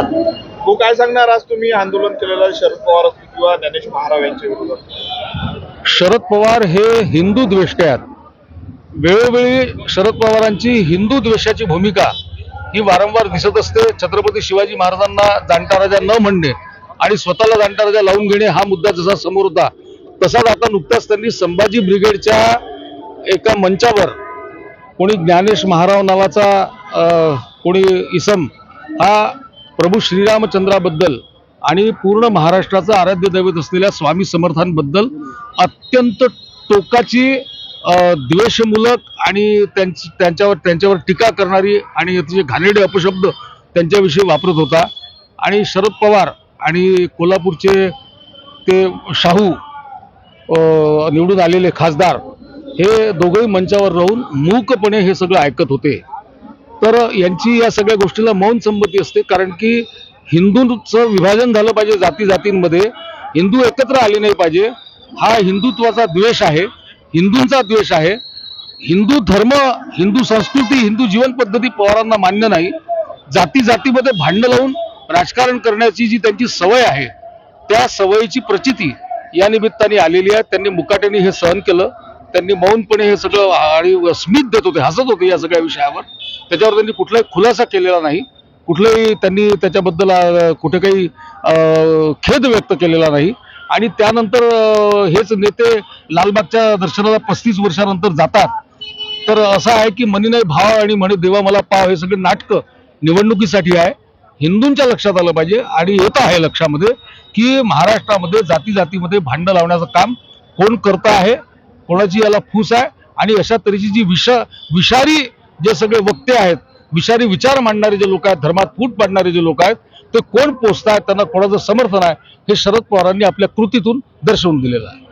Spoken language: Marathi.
तू काय सांगणार आज तुम्ही आंदोलन केलेलं शरद पवार असतील किंवा ज्ञानेश महाराव यांच्या विरोधात शरद पवार हे हिंदू द्वेष्टे आहेत वेळोवेळी शरद पवारांची हिंदू द्वेषाची भूमिका ही वारंवार दिसत असते. छत्रपती शिवाजी महाराजांना जाणता राजा न म्हणणे आणि स्वतःला जाणता राजा लावून घेणे हा मुद्दा जसा समोर होता तसाच आता नुकताच त्यांनी संभाजी ब्रिगेडच्या एका मंचावर कोणी ज्ञानेश महाराव नावाचा कोणी इसम हा प्रभू श्रीरामचंद्राबद्दल आणि पूर्ण महाराष्ट्राचं आराध्य दैवत असलेल्या स्वामी समर्थांबद्दल अत्यंत टोकाची द्वेषमूलक आणि त्यांची त्यांच्यावर त्यांच्यावर टीका करणारी आणि तिचे घाणेरडे अपशब्द त्यांच्याविषयी वापरत होता. आणि शरद पवार आणि कोल्हापूरचे ते शाहू निवडून आलेले खासदार हे दोघंही मंचावर राहून मूकपणे हे सगळं ऐकत होते. तर यांची या सगळ्या गोष्टीला मौन संमती असते कारण की हिंदूंचं विभाजन झालं पाहिजे जाती जातींमध्ये हिंदू एकत्र आले नाही पाहिजे. हा हिंदुत्वाचा द्वेष आहे. हिंदूंचा द्वेष आहे. हिंदू धर्म हिंदू संस्कृती हिंदू जीवन पद्धती पवारांना मान्य नाही. जाती जातीमध्ये भांडणं लावून राजकारण करण्याची जी त्यांची सवय आहे त्या सवयीची प्रचिती या निमित्ताने आलेली आहे. त्यांनी मुकाट्याने हे सहन केलं. त्यांनी मौनपणे हे सगळं आणि स्मित देत होते हसत होते या सगळ्या विषयावर. त्याच्यावर त्यांनी कुठलाही खुलासा केलेला नाही. कुठलंही त्यांनी त्याच्याबद्दल कुठे काही खेद व्यक्त केलेला नाही. आणि त्यानंतर हेच नेते लालबागच्या दर्शनाला पस्तीस वर्षानंतर जातात. तर असं आहे की मनी नाही भाव आणि म्हणे देवा मला पाव हे सगळे नाटकं निवडणुकीसाठी आहे. हिंदूंच्या लक्षात आलं पाहिजे आणि येत आहे लक्षामध्ये की महाराष्ट्रामध्ये जाती जातीमध्ये भांडं लावण्याचं काम कोण करतं आहे कोणाची याला फूस आहे आणि अशा तऱ्हेची जी विष विषारी जे सगळे वक्ते आहेत विषारी विचार मांडणारे जे लोक आहेत धर्मात फूट पाडणारे जे लोक आहेत ते कोण पोचत आहेत त्यांना कोणाचं समर्थन आहे हे शरद पवारांनी आपल्या कृतीतून दर्शवून दिलेलं आहे.